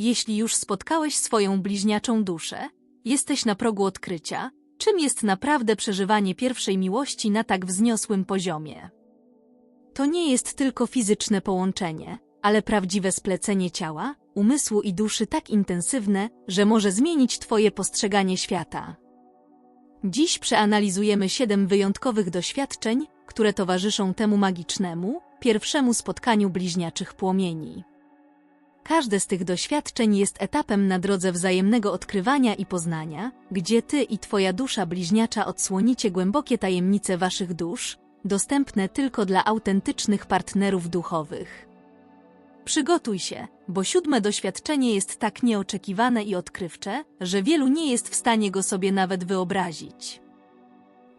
jeśli już spotkałeś swoją bliźniaczą duszę, jesteś na progu odkrycia, czym jest naprawdę przeżywanie pierwszej miłości na tak wzniosłym poziomie. To nie jest tylko fizyczne połączenie, ale prawdziwe splecenie ciała, umysłu i duszy tak intensywne, że może zmienić Twoje postrzeganie świata. Dziś przeanalizujemy siedem wyjątkowych doświadczeń, które towarzyszą temu magicznemu, pierwszemu spotkaniu bliźniaczych płomieni. Każde z tych doświadczeń jest etapem na drodze wzajemnego odkrywania i poznania, gdzie ty i twoja dusza bliźniacza odsłonicie głębokie tajemnice waszych dusz, dostępne tylko dla autentycznych partnerów duchowych. Przygotuj się, bo siódme doświadczenie jest tak nieoczekiwane i odkrywcze, że wielu nie jest w stanie go sobie nawet wyobrazić.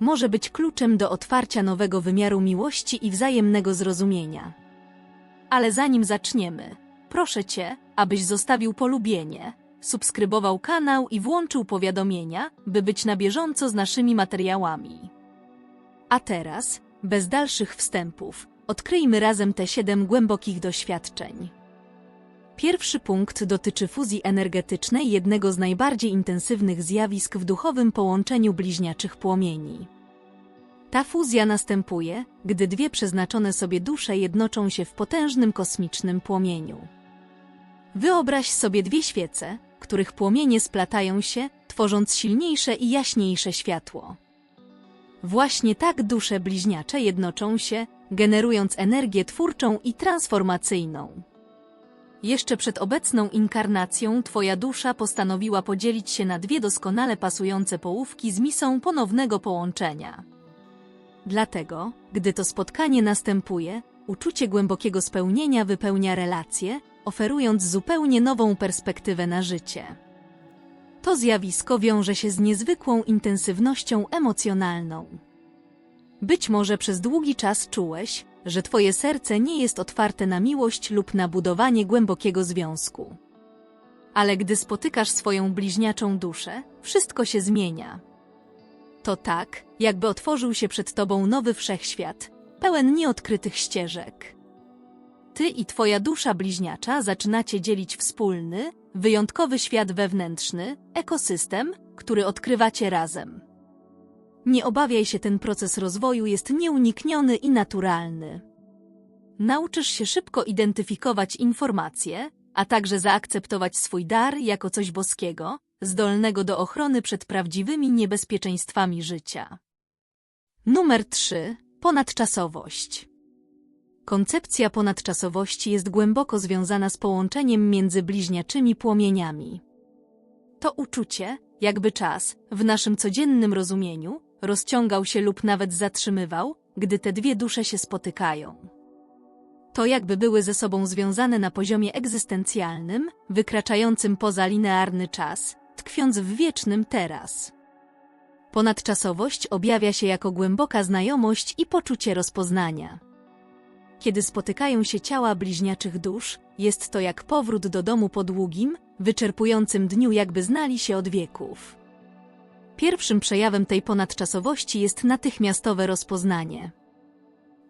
Może być kluczem do otwarcia nowego wymiaru miłości i wzajemnego zrozumienia. Ale zanim zaczniemy, proszę Cię, abyś zostawił polubienie, subskrybował kanał i włączył powiadomienia, by być na bieżąco z naszymi materiałami. A teraz, bez dalszych wstępów, odkryjmy razem te siedem głębokich doświadczeń. Pierwszy punkt dotyczy fuzji energetycznej, jednego z najbardziej intensywnych zjawisk w duchowym połączeniu bliźniaczych płomieni. Ta fuzja następuje, gdy dwie przeznaczone sobie dusze jednoczą się w potężnym kosmicznym płomieniu. Wyobraź sobie dwie świece, których płomienie splatają się, tworząc silniejsze i jaśniejsze światło. Właśnie tak dusze bliźniacze jednoczą się, generując energię twórczą i transformacyjną. Jeszcze przed obecną inkarnacją Twoja dusza postanowiła podzielić się na dwie doskonale pasujące połówki z misą ponownego połączenia. Dlatego, gdy to spotkanie następuje, uczucie głębokiego spełnienia wypełnia relacje, oferując zupełnie nową perspektywę na życie. To zjawisko wiąże się z niezwykłą intensywnością emocjonalną. Być może przez długi czas czułeś, że Twoje serce nie jest otwarte na miłość lub na budowanie głębokiego związku. Ale gdy spotykasz swoją bliźniaczą duszę, wszystko się zmienia. To tak, jakby otworzył się przed Tobą nowy wszechświat, pełen nieodkrytych ścieżek. Ty i Twoja dusza bliźniacza zaczynacie dzielić wspólny, wyjątkowy świat wewnętrzny, ekosystem, który odkrywacie razem. Nie obawiaj się, ten proces rozwoju jest nieunikniony i naturalny. Nauczysz się szybko identyfikować informacje, a także zaakceptować swój dar jako coś boskiego, zdolnego do ochrony przed prawdziwymi niebezpieczeństwami życia. Numer 3. Ponadczasowość. Koncepcja ponadczasowości jest głęboko związana z połączeniem między bliźniaczymi płomieniami. To uczucie, jakby czas, w naszym codziennym rozumieniu, rozciągał się lub nawet zatrzymywał, gdy te dwie dusze się spotykają. To jakby były ze sobą związane na poziomie egzystencjalnym, wykraczającym poza linearny czas, tkwiąc w wiecznym teraz. Ponadczasowość objawia się jako głęboka znajomość i poczucie rozpoznania. Kiedy spotykają się ciała bliźniaczych dusz, jest to jak powrót do domu po długim, wyczerpującym dniu, jakby znali się od wieków. Pierwszym przejawem tej ponadczasowości jest natychmiastowe rozpoznanie.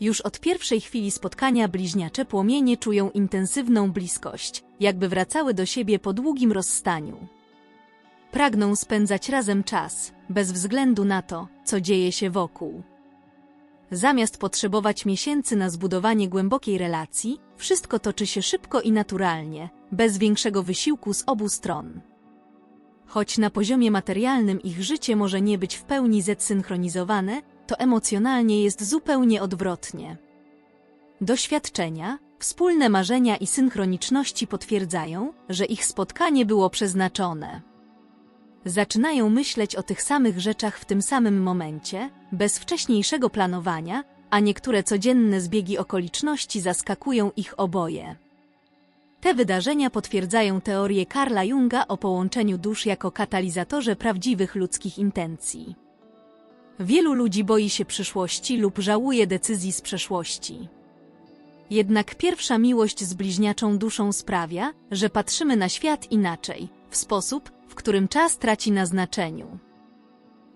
Już od pierwszej chwili spotkania bliźniacze płomienie czują intensywną bliskość, jakby wracały do siebie po długim rozstaniu. Pragną spędzać razem czas, bez względu na to, co dzieje się wokół. Zamiast potrzebować miesięcy na zbudowanie głębokiej relacji, wszystko toczy się szybko i naturalnie, bez większego wysiłku z obu stron. Choć na poziomie materialnym ich życie może nie być w pełni zesynchronizowane, to emocjonalnie jest zupełnie odwrotnie. Doświadczenia, wspólne marzenia i synchroniczności potwierdzają, że ich spotkanie było przeznaczone. Zaczynają myśleć o tych samych rzeczach w tym samym momencie, bez wcześniejszego planowania, a niektóre codzienne zbiegi okoliczności zaskakują ich oboje. Te wydarzenia potwierdzają teorię Karla Junga o połączeniu dusz jako katalizatorze prawdziwych ludzkich intencji. Wielu ludzi boi się przyszłości lub żałuje decyzji z przeszłości. Jednak pierwsza miłość z bliźniaczą duszą sprawia, że patrzymy na świat inaczej, w sposób, w którym czas traci na znaczeniu.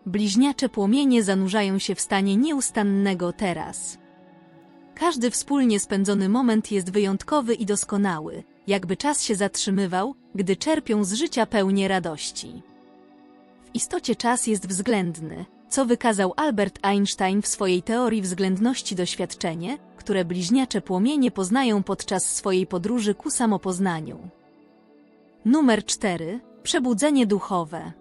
Bliźniacze płomienie zanurzają się w stanie nieustannego teraz. Każdy wspólnie spędzony moment jest wyjątkowy i doskonały, jakby czas się zatrzymywał, gdy czerpią z życia pełnię radości. W istocie czas jest względny, co wykazał Albert Einstein w swojej teorii względności doświadczenie, które bliźniacze płomienie poznają podczas swojej podróży ku samopoznaniu. Numer 4. Przebudzenie duchowe.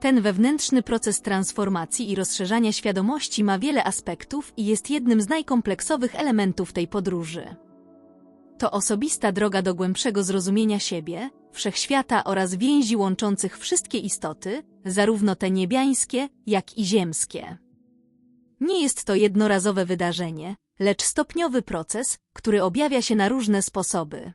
Ten wewnętrzny proces transformacji i rozszerzania świadomości ma wiele aspektów i jest jednym z najkompleksowych elementów tej podróży. To osobista droga do głębszego zrozumienia siebie, wszechświata oraz więzi łączących wszystkie istoty, zarówno te niebiańskie, jak i ziemskie. Nie jest to jednorazowe wydarzenie, lecz stopniowy proces, który objawia się na różne sposoby.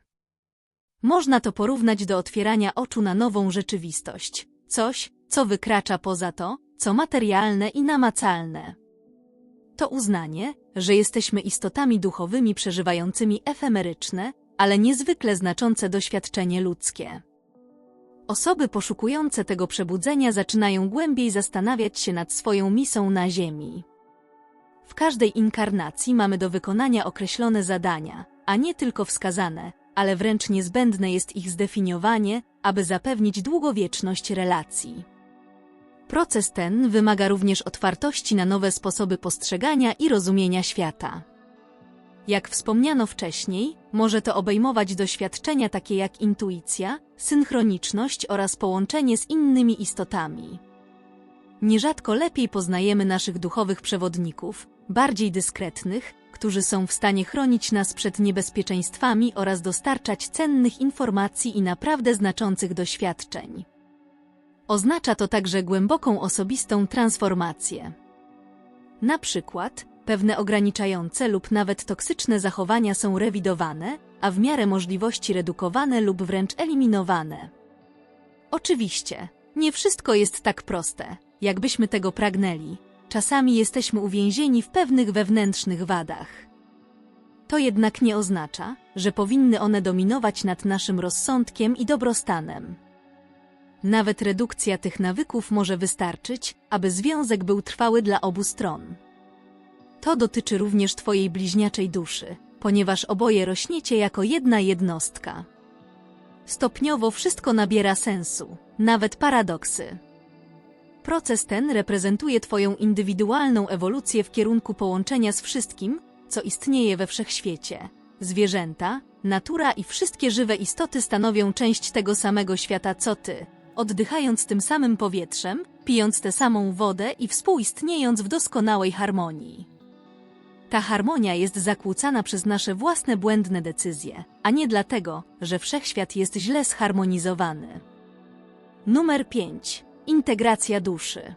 Można to porównać do otwierania oczu na nową rzeczywistość, coś, co wykracza poza to, co materialne i namacalne. To uznanie, że jesteśmy istotami duchowymi przeżywającymi efemeryczne, ale niezwykle znaczące doświadczenie ludzkie. Osoby poszukujące tego przebudzenia zaczynają głębiej zastanawiać się nad swoją misją na Ziemi. W każdej inkarnacji mamy do wykonania określone zadania, a nie tylko wskazane, ale wręcz niezbędne jest ich zdefiniowanie, aby zapewnić długowieczność relacji. Proces ten wymaga również otwartości na nowe sposoby postrzegania i rozumienia świata. Jak wspomniano wcześniej, może to obejmować doświadczenia takie jak intuicja, synchroniczność oraz połączenie z innymi istotami. Nierzadko lepiej poznajemy naszych duchowych przewodników, bardziej dyskretnych, którzy są w stanie chronić nas przed niebezpieczeństwami oraz dostarczać cennych informacji i naprawdę znaczących doświadczeń. Oznacza to także głęboką osobistą transformację. Na przykład, pewne ograniczające lub nawet toksyczne zachowania są rewidowane, a w miarę możliwości redukowane lub wręcz eliminowane. Oczywiście, nie wszystko jest tak proste, jakbyśmy tego pragnęli. Czasami jesteśmy uwięzieni w pewnych wewnętrznych wadach. To jednak nie oznacza, że powinny one dominować nad naszym rozsądkiem i dobrostanem. Nawet redukcja tych nawyków może wystarczyć, aby związek był trwały dla obu stron. To dotyczy również Twojej bliźniaczej duszy, ponieważ oboje rośniecie jako jedna jednostka. Stopniowo wszystko nabiera sensu, nawet paradoksy. Proces ten reprezentuje Twoją indywidualną ewolucję w kierunku połączenia z wszystkim, co istnieje we wszechświecie. Zwierzęta, natura i wszystkie żywe istoty stanowią część tego samego świata co Ty, oddychając tym samym powietrzem, pijąc tę samą wodę i współistniejąc w doskonałej harmonii. Ta harmonia jest zakłócana przez nasze własne błędne decyzje, a nie dlatego, że wszechświat jest źle zharmonizowany. Numer 5. Integracja duszy.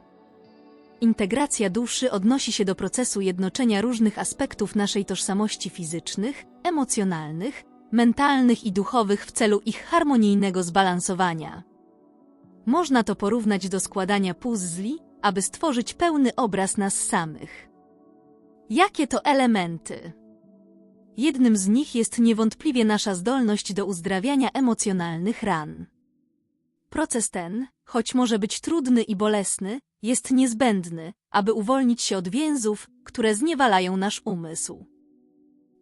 Integracja duszy odnosi się do procesu jednoczenia różnych aspektów naszej tożsamości fizycznych, emocjonalnych, mentalnych i duchowych w celu ich harmonijnego zbalansowania. Można to porównać do składania puzli, aby stworzyć pełny obraz nas samych. Jakie to elementy? Jednym z nich jest niewątpliwie nasza zdolność do uzdrawiania emocjonalnych ran. Proces ten, choć może być trudny i bolesny, jest niezbędny, aby uwolnić się od więzów, które zniewalają nasz umysł.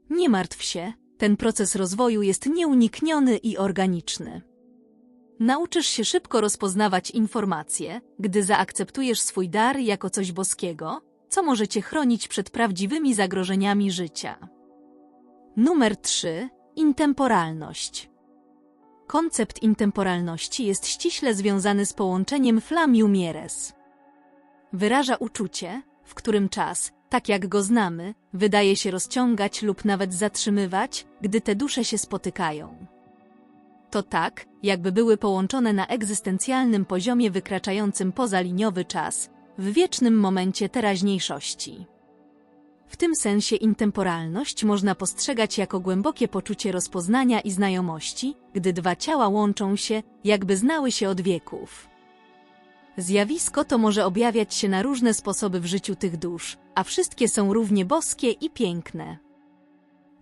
Nie martw się, ten proces rozwoju jest nieunikniony i organiczny. Nauczysz się szybko rozpoznawać informacje, gdy zaakceptujesz swój dar jako coś boskiego, co może cię chronić przed prawdziwymi zagrożeniami życia. Numer 3. Intemporalność. Koncept intemporalności jest ściśle związany z połączeniem flamiu mieres. Wyraża uczucie, w którym czas, tak jak go znamy, wydaje się rozciągać lub nawet zatrzymywać, gdy te dusze się spotykają. To tak, jakby były połączone na egzystencjalnym poziomie wykraczającym poza liniowy czas, w wiecznym momencie teraźniejszości. W tym sensie intemporalność można postrzegać jako głębokie poczucie rozpoznania i znajomości, gdy dwa ciała łączą się, jakby znały się od wieków. Zjawisko to może objawiać się na różne sposoby w życiu tych dusz, a wszystkie są równie boskie i piękne.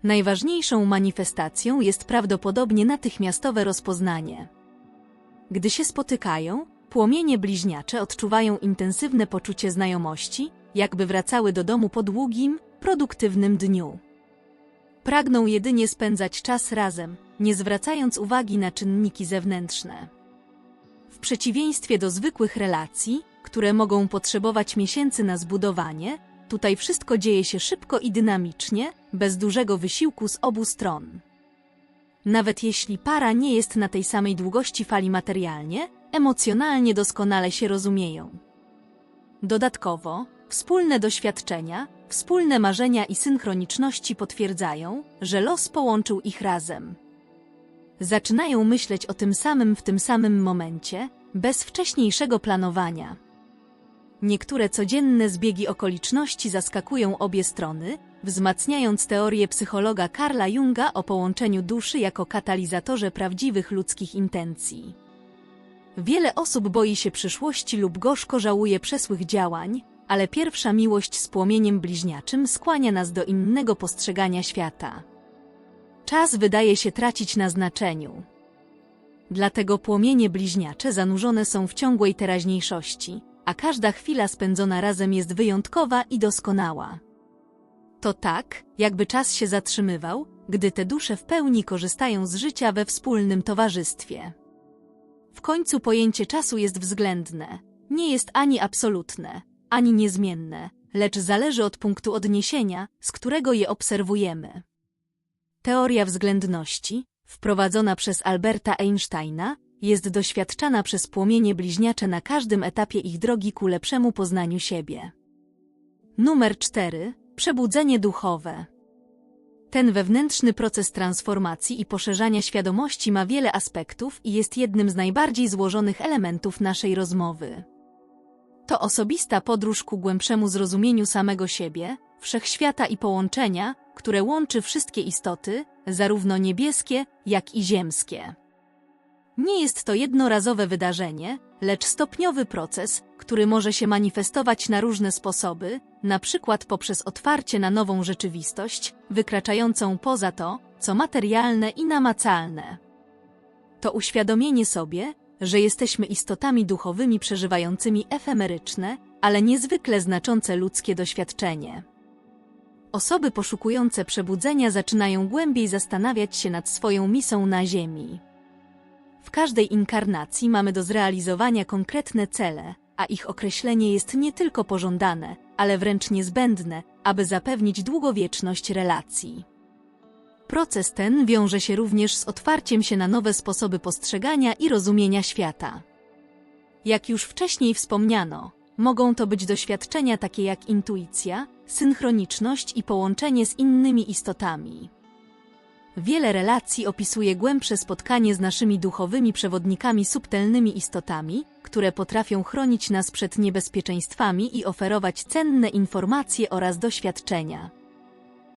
Najważniejszą manifestacją jest prawdopodobnie natychmiastowe rozpoznanie. Gdy się spotykają, płomienie bliźniacze odczuwają intensywne poczucie znajomości, jakby wracały do domu po długim, produktywnym dniu. Pragną jedynie spędzać czas razem, nie zwracając uwagi na czynniki zewnętrzne. W przeciwieństwie do zwykłych relacji, które mogą potrzebować miesięcy na zbudowanie, tutaj wszystko dzieje się szybko i dynamicznie, bez dużego wysiłku z obu stron. Nawet jeśli para nie jest na tej samej długości fali materialnie, emocjonalnie doskonale się rozumieją. Dodatkowo, wspólne doświadczenia, wspólne marzenia i synchroniczności potwierdzają, że los połączył ich razem. Zaczynają myśleć o tym samym w tym samym momencie, bez wcześniejszego planowania. Niektóre codzienne zbiegi okoliczności zaskakują obie strony, wzmacniając teorię psychologa Karla Junga o połączeniu duszy jako katalizatorze prawdziwych ludzkich intencji. Wiele osób boi się przyszłości lub gorzko żałuje przesłych działań, ale pierwsza miłość z płomieniem bliźniaczym skłania nas do innego postrzegania świata. Czas wydaje się tracić na znaczeniu. Dlatego płomienie bliźniacze zanurzone są w ciągłej teraźniejszości, a każda chwila spędzona razem jest wyjątkowa i doskonała. To tak, jakby czas się zatrzymywał, gdy te dusze w pełni korzystają z życia we wspólnym towarzystwie. W końcu pojęcie czasu jest względne, nie jest ani absolutne, ani niezmienne, lecz zależy od punktu odniesienia, z którego je obserwujemy. Teoria względności, wprowadzona przez Alberta Einsteina, jest doświadczana przez płomienie bliźniacze na każdym etapie ich drogi ku lepszemu poznaniu siebie. Numer 4. Przebudzenie duchowe. Ten wewnętrzny proces transformacji i poszerzania świadomości ma wiele aspektów i jest jednym z najbardziej złożonych elementów naszej rozmowy. To osobista podróż ku głębszemu zrozumieniu samego siebie, wszechświata i połączenia, które łączy wszystkie istoty, zarówno niebieskie, jak i ziemskie. Nie jest to jednorazowe wydarzenie, lecz stopniowy proces, który może się manifestować na różne sposoby, na przykład poprzez otwarcie na nową rzeczywistość, wykraczającą poza to, co materialne i namacalne. To uświadomienie sobie, że jesteśmy istotami duchowymi przeżywającymi efemeryczne, ale niezwykle znaczące ludzkie doświadczenie. Osoby poszukujące przebudzenia zaczynają głębiej zastanawiać się nad swoją misją na Ziemi. W każdej inkarnacji mamy do zrealizowania konkretne cele, a ich określenie jest nie tylko pożądane, ale wręcz niezbędne, aby zapewnić długowieczność relacji. Proces ten wiąże się również z otwarciem się na nowe sposoby postrzegania i rozumienia świata. Jak już wcześniej wspomniano, mogą to być doświadczenia takie jak intuicja, synchroniczność i połączenie z innymi istotami. Wiele relacji opisuje głębsze spotkanie z naszymi duchowymi przewodnikami subtelnymi istotami, które potrafią chronić nas przed niebezpieczeństwami i oferować cenne informacje oraz doświadczenia.